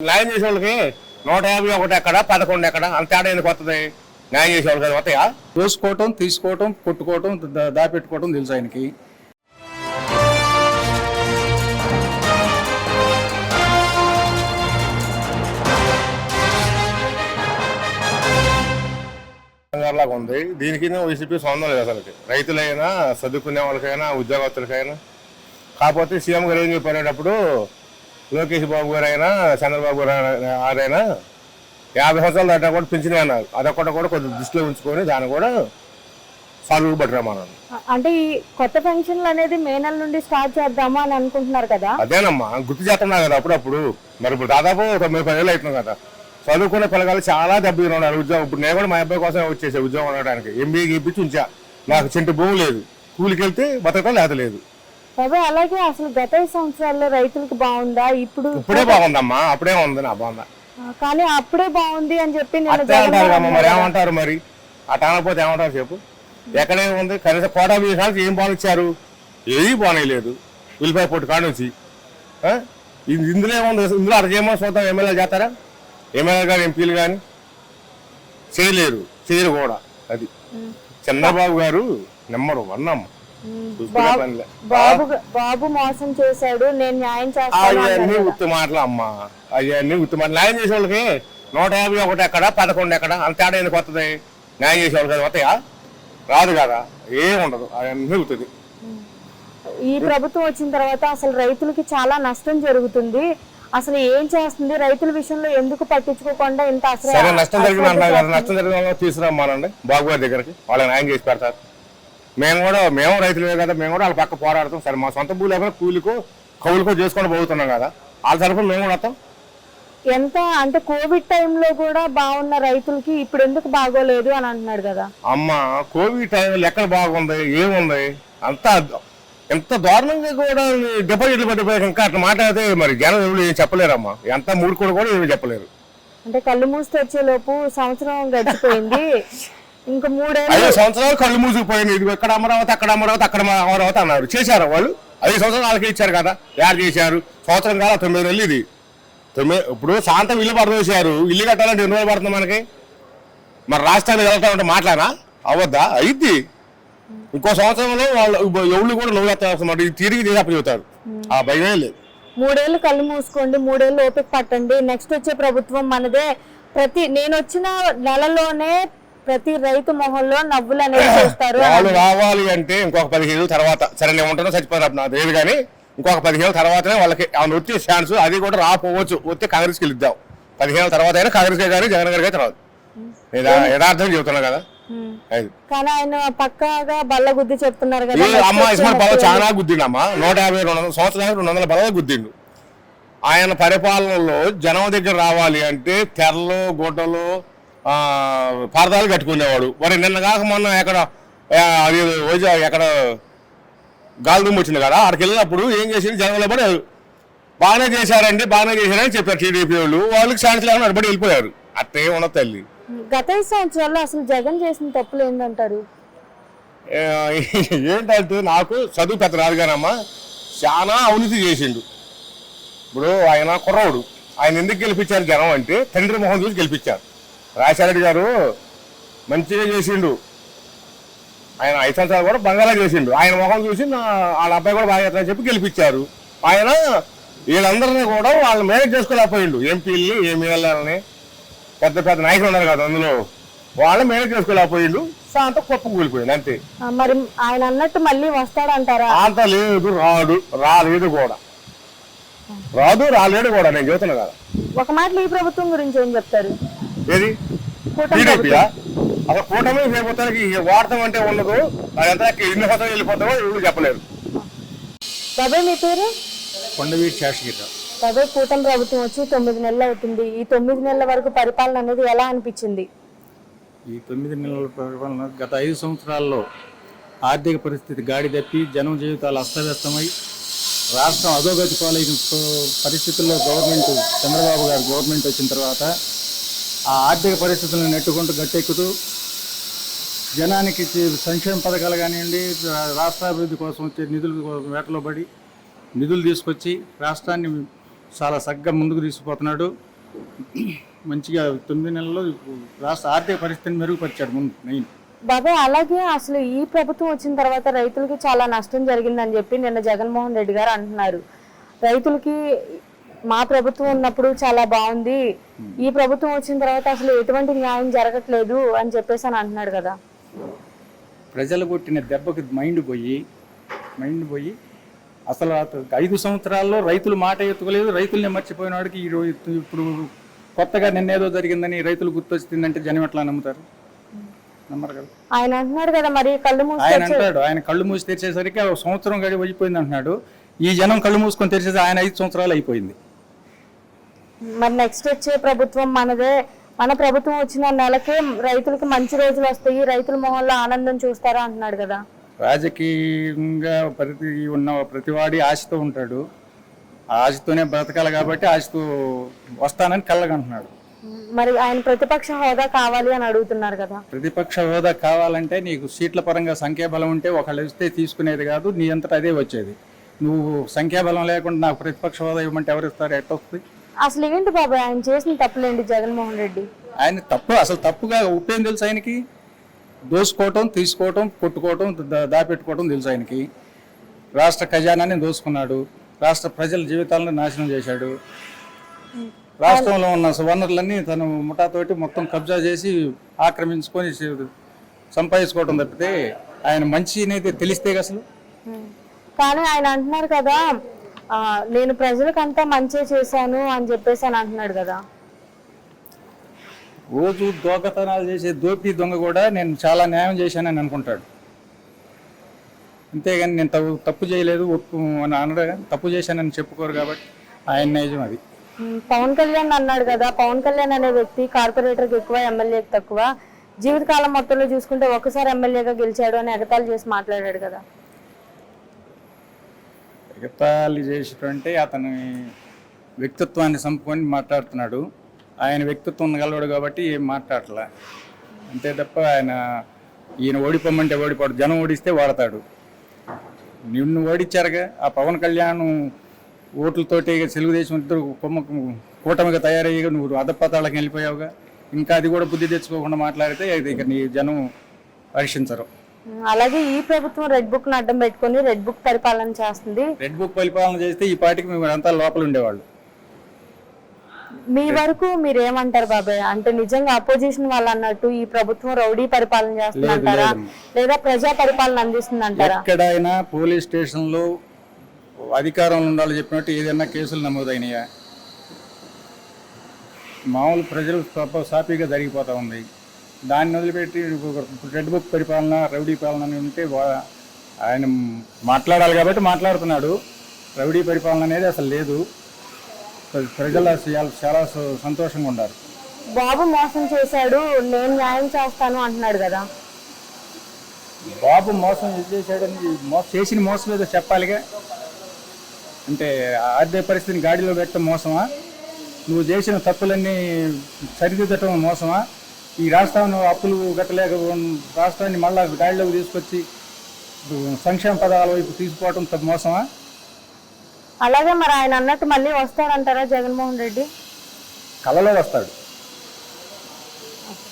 న్యాయం చేసే వాళ్ళకి నూట యాభై ఒకటి ఎక్కడ పదకొండు ఎక్కడ అంత తేడా ఎందుకు వస్తుంది న్యాయం చేసే వాళ్ళకి వస్తాయా చూసుకోవటం తీసుకోవటం కొట్టుకోవటం దా- దాపెట్టుకోవటం తెలుసు ఆయనకి. లాగా ఉంది. దీనికి వైసీపీ సొంతం లేదు అసలు రైతులైనా చదువుకునే వాళ్ళకైనా ఉద్యోగస్తులకైనా. కాకపోతే సీఎం గారు ఏం చెప్పారేటప్పుడు లోకేష్ బాబు గారు అయినా చంద్రబాబు గారు గారైనా యాభై సంవత్సరాలు దాటా కూడా పెంచినాయి అన్నారు. అదొకటి కూడా కొద్దిగా దృష్టిలో ఉంచుకొని దాన్ని కూడా సాల్వ్ పట్టురామన్నాను అంటే ఈ కొత్త పెన్షన్లు అనేది మే నెల నుండి స్టార్ట్ చేద్దామా అని అనుకుంటున్నారు కదా? అదేనమ్మా గుర్తు చేస్తున్నా కదా అప్పుడప్పుడు. మరి ఇప్పుడు దాదాపు తొమ్మిది పదేళ్ళు అవుతున్నాం కదా. చదువుకునే పిల్లగాలు చాలా దెబ్బతిని ఉన్నారు ఉద్యోగం ఇప్పుడు నేను కూడా మా అబ్బాయి కోసం వచ్చేసా ఉద్యోగం ఉండడానికి ఎంబీఏ గీపించి ఉంచా. నాకు చెంటు భూమి లేదు. కూలికి వెళ్తే బతకం లేత లేదు. బాబాయ్ అలాగే అసలు గత సంవత్సరాల్లో రైతులకు బాగుందా? ఇప్పుడు ఇప్పుడే బాగుందమ్మా అప్పుడే ఉంది నా బాగుందా కానీ అప్పుడే బాగుంది అని చెప్పి నేను మరి ఏమంటారు మరి? అట్ట అనకపోతే ఏమంటారు చెప్పు? ఎక్కడే ఉంది కనీసం కోటా బియ్యానికి ఏం బాగా ఇచ్చారు ఏది బాగాలేదు ఉల్లిపాయ పొట్టు? ఇది ఇందులో ఏముంది? ఇందులో చేయమని చూద్దాం ఎమ్మెల్యే చేస్తారా? ఎమ్మెల్యే గారు ఎంపీలు కానీ చేయలేరు చేయరు కూడా అది. చంద్రబాబు గారు నెంబర్ వన్ అమ్మ. బాబు. బాబు మోసం చేశాడు నేను న్యాయం చేస్తాను అవన్నీ. ఉత్తి మాటలు అమ్మ. అవన్నీ ఉత్తి మాటలు. న్యాయం చేసే వాళ్ళకి నూట యాభై ఒకటి ఎక్కడ పదకొండు ఎక్కడ అంత తేడా ఎందుకు వస్తుంది న్యాయం చేసే వాళ్ళకి వస్తాయా రాదు కదా. ఏం ఉండదు. అవన్నీ అవుతుంది ఈ ప్రభుత్వం వచ్చిన తర్వాత అసలు రైతులకి చాలా నష్టం జరుగుతుంది. అసలు ఏం చేస్తుంది? రైతుల విషయంలో ఎందుకు పట్టించుకోకుండా ఇంత అసలు నష్టం జరిగిన నష్టం జరిగిన వాళ్ళని తీసుకురమ్మానండి. బాబు గారి దగ్గరికి వాళ్ళకి న్యాయం చేసి పెడతారు. మేము కూడా మేము రైతులే కదా మేము కూడా వాళ్ళ పక్క పోరాడతాం. సరే మా సొంత భూ లేకపోతే కూలికో కౌలుకో చేసుకొని పోతున్నాం కదా. వాళ్ళ తరఫున మేము కూడా వస్తాం. ఎంత అంటే కోవిడ్ టైంలో కూడా బాగున్న రైతులకి ఇప్పుడు ఎందుకు బాగోలేదు అని అంటున్నాడు కదా. అమ్మ కోవిడ్ టైంలో ఎక్కడ బాగుంది ఏముంది? అంతా ఎంత దారుణంగా కూడా డిపాజిట్లు పడిపోయాక ఇంకా అట్లా మాట్లాడితే మరి జనం ఎవరు ఏం చెప్పలేరమ్మా. ఎంత మూడు కూడా కూడా ఏమి చెప్పలేరు. అంటే కళ్ళు మూసి తెచ్చే లోపు సంవత్సరం గడిచిపోయింది. ఇంకా మూడేళ్ళు ఐదు సంవత్సరాలు కళ్ళు మూసుకుపోయింది. ఇది ఎక్కడ అమరావతి అక్కడ అమరావతి అక్కడ అమరావతి అన్నారు. చేశారు వాళ్ళు? ఐదు సంవత్సరాలు వాళ్ళకి ఇచ్చారు కదా. యాడ్ చేశారు. సంవత్సరం కాల తొమ్మిది నెలలు ఇది. తొమ్మిది ఇప్పుడు శాంతం ఇల్లు పడదోశారు ఇల్లు కట్టాలంటే ఎన్ని రోజులు పడుతుంది మనకి? మరి రాష్ట్రానికి వెళ్తా ఉంటే మాట్లానా అవద్దా అయిద్ది. ఇంకో సంవత్సరంలో వాళ్ళు ఎవరు కూడా నువ్వు ఎత్తాల్సిన ఇది తిరిగి చేసి అప్పు చెబుతారు ఆ భయమే లేదు. మూడేళ్ళు కళ్ళు మూసుకోండి మూడేళ్ళు ఓపిక పట్టండి. నెక్స్ట్ వచ్చే ప్రభుత్వం మనదే. ప్రతి నేను వచ్చిన నెలలోనే ప్రతి రైతు మొహంలో నవ్వులు అనేది చూస్తారు వాళ్ళు రావాలి అంటే ఇంకొక పదిహేను తర్వాత సరే నేను ఉంటానో నాకు తెలియదు కానీ ఇంకొక పదిహేను తర్వాతనే వాళ్ళకి ఆమె వచ్చే ఛాన్స్ అది కూడా రాకపోవచ్చు. వస్తే కాంగ్రెస్కి వెళ్దాం పదిహేను తర్వాత అయినా కాంగ్రెస్ కానీ జగన్ గారికి రాదు యథార్థం చెబుతున్నా కదా. కానీ ఆయన పక్కాగా బల్ల గుద్ది చెప్తున్నారు కదా ఏ అమ్మ ఇస్మాల్ బల చాలా గుద్దిండు అమ్మ నూట యాభై రెండు వందల సంవత్సరానికి రెండు వందల బల గుద్దిండు. ఆయన పరిపాలనలో జనం దగ్గర రావాలి అంటే తెరలు గుడ్డలు ఆ, పరదాలు కట్టుకునేవాడు. మరి నిన్న కాక మొన్న ఎక్కడ అది వైజా ఎక్కడ గాలిదుమ్ము వచ్చింది కదా అక్కడికి వెళ్ళినప్పుడు ఏం చేసింది జనంలో పడి బాగానే చేశారండి బాగానే చేశారని చెప్పారు టీడీపీ వాళ్ళు. వాళ్ళకి ఛాన్స్ లేకుండా అడబడి వెళ్ళిపోయారు. అట్టే ఉండదు తల్లి. గత సంవత్సరాల్లో అసలు జగన్ చేసిన తప్పులు ఏంటంటారు ఏంటంటే నాకు చదువు పెద్ద రాదు కానమ్మా చాలా అవినీతి చేసిండు. ఇప్పుడు ఆయన కుర్రవుడు ఆయన ఎందుకు గెలిపించారు జనం అంటే తండ్రి మొహం చూసి గెలిపించారు. రాజశేఖరెడ్డి గారు మంచిగా చేసిండు. ఆయన ఐదు సంవత్సరాలు కూడా బంగాళా చేసిండు. ఆయన మొహం చూసి నా వాళ్ళ అబ్బాయి కూడా బాగా చేస్తారని చెప్పి గెలిపించారు. ఆయన వీళ్ళందరినీ కూడా వాళ్ళు మేనేజ్ చేసుకోలేకపోయిండు. ఎంపీలని ఎమ్మెల్యేలని పెద్ద పెద్ద నాయకులు ఉన్నారు కదా అందులో. వాళ్ళు మేనేజ్ చేసుకోలేకపోయిండు. శాంతం కుప్ప కూలిపోయింది అంతే. మరి ఆయన అన్నట్టు మళ్ళీ వస్తాడంటారా? అంత లేదు రాడు రాలేదు కూడా. రాదు రాలేడు కూడా నేను చెబుతున్నా కదా. ఒక మాటలో ఈ ప్రభుత్వం గురించి ఏం చెప్తారు? ఏది? టీడీపీయా అసలు కూటమి రేపొత్తానికి వాడతాం అంటే ఉండదు. అదంతా ఎన్ని సంవత్సరాలు వెళ్ళిపోతామో ఎవరు చెప్పలేరు. బాబాయ్ మీ పేరు? కొండవీటి శేషగిరి. బాబాయ్ కూటమి ప్రభుత్వం వచ్చి తొమ్మిది నెలలు అవుతుంది. ఈ తొమ్మిది నెలల వరకు పరిపాలన అనేది ఎలా అనిపించింది? ఈ తొమ్మిది నెలల పరిపాలన గత ఐదు సంవత్సరాల్లో ఆర్థిక పరిస్థితి గాడి తప్పి జనం జీవితాలు అస్తవ్యస్తమై రాష్ట్రం అధోగతి పాలైన పరిస్థితుల్లో గవర్నమెంట్ చంద్రబాబు గారు గవర్నమెంట్ వచ్చిన తర్వాత ఆ ఆర్థిక పరిస్థితులను నెట్టుకుంటూ గట్టెక్కుతూ జనానికి సంక్షేమ పథకాలు కానివ్వండి రాష్ట్రాభివృద్ధి కోసం వచ్చే నిధులు వేటలో పడి నిధులు తీసుకొచ్చి రాష్ట్రాన్ని చాలా చక్కగా ముందుకు తీసుకుపోతున్నాడు. మంచిగా తొమ్మిది నెలల్లో రాష్ట్ర ఆర్థిక పరిస్థితిని మెరుగుపరిచాడు ముందు మెయిన్. బాబాయ్ అలాగే అసలు ఈ ప్రభుత్వం వచ్చిన తర్వాత రైతులకి చాలా నష్టం జరిగిందని చెప్పి నిన్న జగన్మోహన్ రెడ్డి గారు అంటున్నారు. రైతులకి మా ప్రభుత్వం ఉన్నప్పుడు చాలా బాగుంది. ఈ ప్రభుత్వం వచ్చిన తర్వాత అసలు ఎటువంటి న్యాయం జరగట్లేదు అని చెప్పేసి అని అంటున్నాడు కదా. ప్రజలు కొట్టిన దెబ్బకి మైండ్ పోయి మైండ్ పోయి అసలు ఐదు సంవత్సరాల్లో రైతులు మాట ఎత్తుకోలేదు. రైతుల్ని మర్చిపోయిన వాడికి ఈ రోజు ఇప్పుడు కొత్తగా నిన్నేదో జరిగిందని రైతులు గుర్తొచ్చిందంటే జనం ఎట్లా నమ్ముతారు? నమ్మరు కదా? ఆయన అంటున్నాడు కదా మరి కళ్ళు మూసి ఆయన అంటాడు ఆయన కళ్ళు మూసి తెరిచేసరికి సంవత్సరం గడి అయిపోయింది అంటున్నాడు. ఈ జనం కళ్ళు మూసుకొని తెరిచేసి ఆయన ఐదు సంవత్సరాలు అయిపోయింది. మరి నెక్స్ట్ వచ్చే ప్రభుత్వం మనదే. మన ప్రభుత్వం వచ్చిన నెలకే రైతులకి మంచి రోజులు వస్తాయి. రైతుల మొహంలో ఆనందం చూస్తారా అంటున్నాడు కదా. రాజకీయంగా ప్రతి ఉన్న ప్రతివాడి ఆశతో ఉంటాడు. ఆశతోనే బ్రతకాలి కాబట్టి ఆశతో వస్తానని కళ్ళగంటున్నాడు మరి ఆయన ప్రతిపక్ష హోదా కావాలి అని అడుగుతున్నారు కదా. ప్రతిపక్ష హోదా కావాలంటే నీకు సీట్ల పరంగా సంఖ్యాబలం ఉంటే ఒకళ్ళు ఇస్తే తీసుకునేది కాదు నీ అంతటా అదే వచ్చేది. నువ్వు సంఖ్యాబలం లేకుండా నాకు ప్రతిపక్ష హోదా ఇవ్వమంటే ఎవరు ఇస్తారు? ఎట్ట వస్తుంది అసలు ఏంటి బాబాయ్ ఆయన చేసిన తప్పులేంటి జగన్మోహన్ రెడ్డి? ఆయన తప్పు అసలు తప్పుగా ఉప్పేం తెలుసు ఆయనకి? దోసుకోవటం తీసుకోవటం కొట్టుకోవటం దాపెట్టుకోవటం తెలుసు ఆయనకి. రాష్ట్ర ఖజానాన్ని దోసుకున్నాడు. రాష్ట్ర ప్రజల జీవితాలను నాశనం చేశాడు. రాష్ట్రంలో ఉన్న వనరులన్నీ తను ముఠాతోటి మొత్తం కబ్జా చేసి ఆక్రమించుకొని సి- సంపాదించుకోవడం తప్పితే ఆయన మంచి అనేది తెలిస్తే అసలు. కానీ ఆయన అంటున్నారు కదా నేను ప్రజలకంతా మంచి చేశాను అని చెప్పేసి అని అంటున్నాడు కదా. రోజు దొంగతనాలు చేసే దోపి దొంగ కూడా నేను చాలా న్యాయం చేశానని అనుకుంటాడు. అంతేగాని నేను తప్పు తప్పు చేయలేదు ఒప్పు అని అనడు తప్పు చేశానని చెప్పుకోరు కాబట్టి ఆయన నైజం అది. పవన్ కళ్యాణ్ అన్నాడు కదా పవన్ కళ్యాణ్ అనే వ్యక్తి కార్పొరేటర్కి ఎక్కువ ఎమ్మెల్యేకి తక్కువ. జీవితకాలం మొత్తంలో చూసుకుంటే ఒకసారి ఎమ్మెల్యేగా గెలిచాడు అని ఎగతాళి చేసి మాట్లాడాడు కదా. ఎగతాళి చేసేటంటే అతని వ్యక్తిత్వాన్ని సంపుకొని మాట్లాడుతున్నాడు. ఆయన వ్యక్తిత్వం గలవాడు కాబట్టి ఏం మాట్లాడలే. అంతే తప్ప ఆయన ఈయన ఓడిపోమంటే ఓడిపోడు. జనం ఓడిస్తే వాడతాడు. నిన్ను ఓడించారుగా ఆ పవన్ కళ్యాణ్ ఓట్లతోటి తెలుగుదేశం ఇద్దరు కుమ్మ కూటమిగా తయారయ్యగా నువ్వు అధపతాళకి వెళ్ళిపోయావుగా. ఇంకా అది కూడా బుద్ధి తెచ్చుకోకుండా మాట్లాడితే ఇక నీ జనం పరీక్షించరు. అలాగే ఈ ప్రభుత్వం రెడ్ బుక్ అడ్డం పెట్టుకొని రెడ్ బుక్ పరిపాలన చేస్తుంది. రెడ్ బుక్ పరిపాలన చేస్తే ఈ పాటికి మేము అంతా లోపల ఉండేవాళ్ళు. మీ వరకు మీరు ఏమంటారు బాబాయ్? అంటే నిజంగా అపోజిషన్ వాళ్ళు అన్నట్టు ఈ ప్రభుత్వం రౌడీ పరిపాలన చేస్తుందంటారా? లేదా ప్రజా పరిపాలన అందిస్తుందంటారా? ఎక్కడైనా పోలీస్ స్టేషన్లో అధికారంలో ఉండాలి చెప్పినట్టు ఏదైనా కేసులు నమోదైనాయా? మామూలు ప్రజలు సాపీగా జరిగిపోతూ ఉంది. దాన్ని వదిలిపెట్టి రెడ్ బుక్ పరిపాలన రౌడీ పాలన అని ఉంటే ఆయన మాట్లాడాలి కాబట్టి మాట్లాడుతున్నాడు. రౌడీ పరిపాలన అనేది అసలు లేదు. ప్ర- ప్రజలు చాలా సంతోషంగా ఉన్నారు. బాబు మోసం చేశాడు నేను న్యాయం చేస్తాను అంటున్నాడు కదా. బాబు మోసం చేశాడని మోసం చేసిన మోసం ఏదో చెప్పాలిగా? అంటే ఆర్థిక పరిస్థితిని గాడిలో పెట్టడం మోసమా? నువ్వు చేసిన తప్పులన్నీ సరిదిద్దటం మోసమా? ఈ రాష్ట్రాన్ని అప్పులు గట్టలేక రాష్ట్రాన్ని మళ్ళా గాడిలోకి తీసుకొచ్చి సంక్షేమ పదాల వైపు తీసుకోవటం తప్ప మోసమా? అలాగే మరి ఆయన అన్నట్టు మళ్ళీ వస్తారంటారా జగన్మోహన్ రెడ్డి? కళలో వస్తాడు.